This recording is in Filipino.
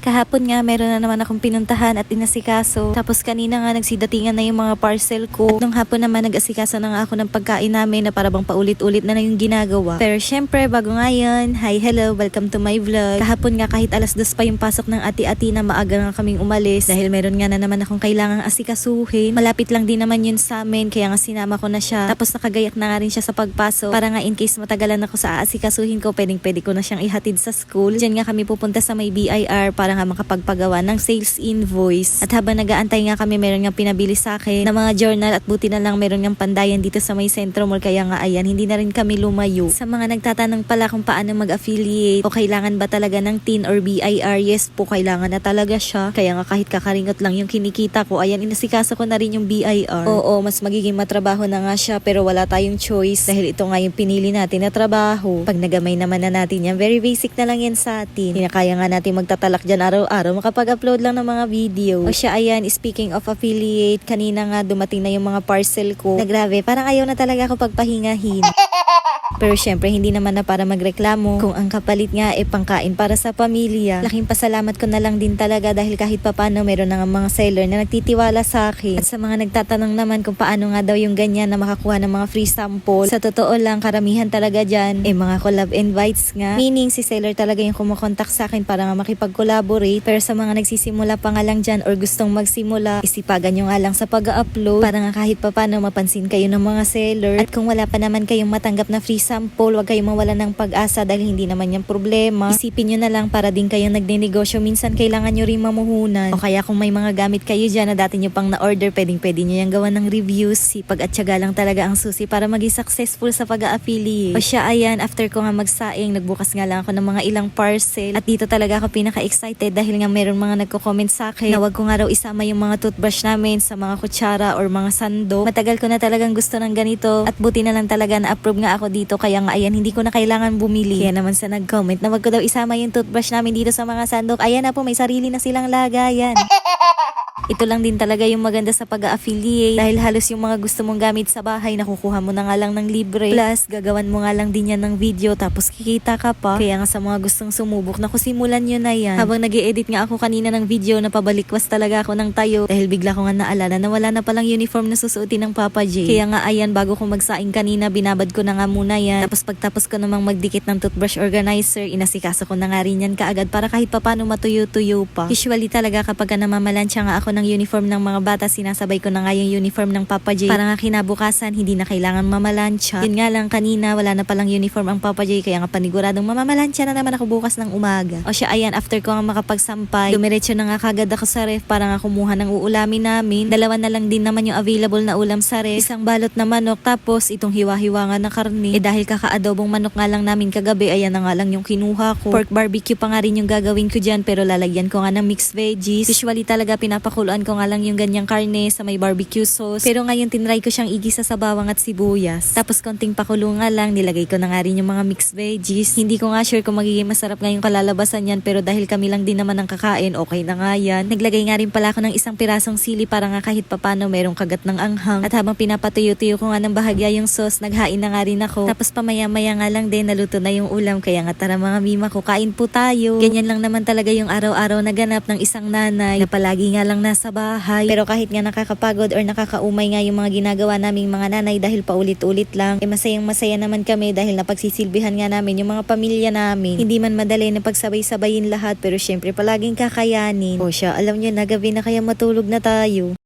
Kahapon nga meron na naman akong pinuntahan at inasikaso. Tapos kanina nga nagsidatingan na yung mga parcel ko. At nung hapon naman nag-asikaso na nga ako ng pagkain namin na parabang paulit-ulit na na yung ginagawa. Pero syempre bago nga yun, hi hello, welcome to my vlog. Kahapon nga kahit alas dos pa yung pasok ng ati-ati na maaga nga kaming umalis dahil meron nga na naman akong kailangang asikasuhin. Malapit lang din naman yun sa amin kaya nga sinama ko na siya. Tapos nakagayak na nga rin siya sa pagpasok para nga in case matagalan ako sa aasikasuhin ko, pwedeng pwede ko na siyang ihatid sa school. Diyan nga kami pupunta sa may BIR para nga makapagpagawa ng sales invoice. At habang nagaantay nga kami, meron nga pinabili sa akin ng mga journal at buti na lang meron nga pandayan dito sa may Centro Mall kaya nga ayan, hindi na rin kami lumayo. Sa mga nagtatanong pala kung paano mag-affiliate o kailangan ba talaga ng TIN or BIR, yes po, kailangan na talaga siya. Kaya nga kahit kakaringot lang yung kinikita ko, ayan, inasikasa ko na rin yung BIR. Oo, mas magiging matrabaho na nga siya pero wala tayong choice dahil ito nga yung pinili natin na trabaho. Pag nagamay naman na natin yan, very basic na lang yan sa atin. Na kaya nga natin magtatalak dyan araw-araw, makapag-upload lang ng mga video. O siya, ayan, speaking of affiliate, kanina nga dumating na yung mga parcel ko. Na grabe, parang ayaw na talaga ako pagpahingahin. Pero syempre, hindi naman na para magreklamo kung ang kapalit nga e pangkain para sa pamilya. Laking pasalamat ko na lang din talaga dahil kahit papano meron na mga seller na nagtitiwala sa akin. At sa mga nagtatanong naman kung paano nga daw yung ganyan na makakuha ng mga free sample. Sa totoo lang, karamihan talaga dyan, eh mga collab invites nga. Meaning, si seller talaga yung kumukontak sa akin para nga makipag-collaborate. Pero sa mga nagsisimula pa nga lang dyan or gustong magsimula, isipagan nyo nga lang sa pag-upload para nga kahit papano mapansin kayo ng mga seller. At kung wala pa naman kayong matanggap na free sample, wag kayong mawala ng pag-asa dahil hindi naman yan problema. Isipin nyo na lang para din kayong nagnenegosyo. Minsan kailangan nyo rin mamuhunan. O kaya kung may mga gamit kayo dyan na dati nyo pang na-order, pwedeng pwede nyo yung gawa ng reviews. Sipag at syaga lang talaga ang susi para maging successful sa pag-affiliate. O siya, ayan, after ko nga magsaing, nagbukas nga lang ako ng mga ilang parcel. At dito talaga ako pinaka-excited dahil nga meron mga nagko-comment sa akin na wag ko nga raw isama yung mga toothbrush namin sa mga kutsara or mga sando. Matagal ko na talagang gusto ng ganito at buti na lang talaga na-approve nga ako dito kaya nga ayan hindi ko na kailangan bumili. Kaya naman sa nag-comment na wag ko daw isama yung toothbrush namin dito sa mga sandok. Ayan na po may sarili na silang lagayan. Ito lang din talaga yung maganda sa pag-affiliate dahil halos yung mga gusto mong gamit sa bahay nakukuha mo na nga lang ng libre. Plus, gagawan mo nga lang din yan ng video tapos kikita ka pa. Kaya nga sa mga gustong sumubok, naku simulan nyo na yan. Habang nag edit nga ako kanina ng video, napabalikwas talaga ako ng tayo dahil bigla ko nga naalala na wala na palang uniform na susuotin ng Papa J. Kaya nga ayan, bago ko magsaing kanina, binabad ko na nga muna yan. Tapos pagtapos ko namang magdikit ng toothbrush organizer, inasikaso ko na nga rin yan kaagad para kahit papano matuyo-tuyo pa. Usually talaga kapag ka namamalansya nga ako ng uniform ng mga bata, sinasabay ko na nga yung uniform ng Papa J. Para nga kinabukasan, hindi na kailangan mamalansya. Yun nga lang kanina, wala na palang uniform ang Papa J, kaya nga paniguradong mamamalansya na naman ako bukas ng umaga. O siya, ayan, after ko nga makapagsampay, dumiretso na nga kagad ako sa ref para nga kumuha ng uulamin namin. Dalawa na lang din naman yung available na ulam sa ref. Isang balot na manok, tapos itong hiwa-hiwa nga na karne. Eh dahil kakaadobong manok nga lang namin kagabi, ayan na nga lang yung kinuha ko. Pork barbecue pa nga rin yung gagawin ko dyan, pero lalagyan ko nga ng mixed veggies. Usually talaga pinapakuluan ko nga lang yung ganyang karne sa may barbecue sauce. Pero ngayon tinry ko siyang igisa sa bawang at sibuyas. Tapos konting pakulo nga lang, nilagay ko na nga rin yung mga mixed veggies. Hindi ko nga sure kung magiging masarap nga yung kalalabasan yan, pero dahil kami lang din naman ang kakain, okay na nga yan. Naglagay nga rin pala ako ng isang pirasong sili para nga kahit papano merong kagat ng anghang. At habang pinapatuyo-tuyo ko nga ng bahagya yung sauce, naghain na nga rin ako. Tapos pamaya-maya nga lang din, naluto na yung ulam. Kaya nga tara mga mima ko, kain po tayo. Ganyan lang naman talaga yung araw-araw na ganap ng isang nanay na palagi nga lang nasa bahay. Pero kahit nga nakakapagod or nakakaumay nga yung mga ginagawa naming mga nanay dahil paulit-ulit lang, eh masayang masaya naman kami dahil napagsisilbihan nga namin yung mga pamilya namin. Hindi man madali na pagsabay-sabayin lahat pero syempre palaging kakayanin. O siya, alam nyo na gabi na kaya matulog na tayo.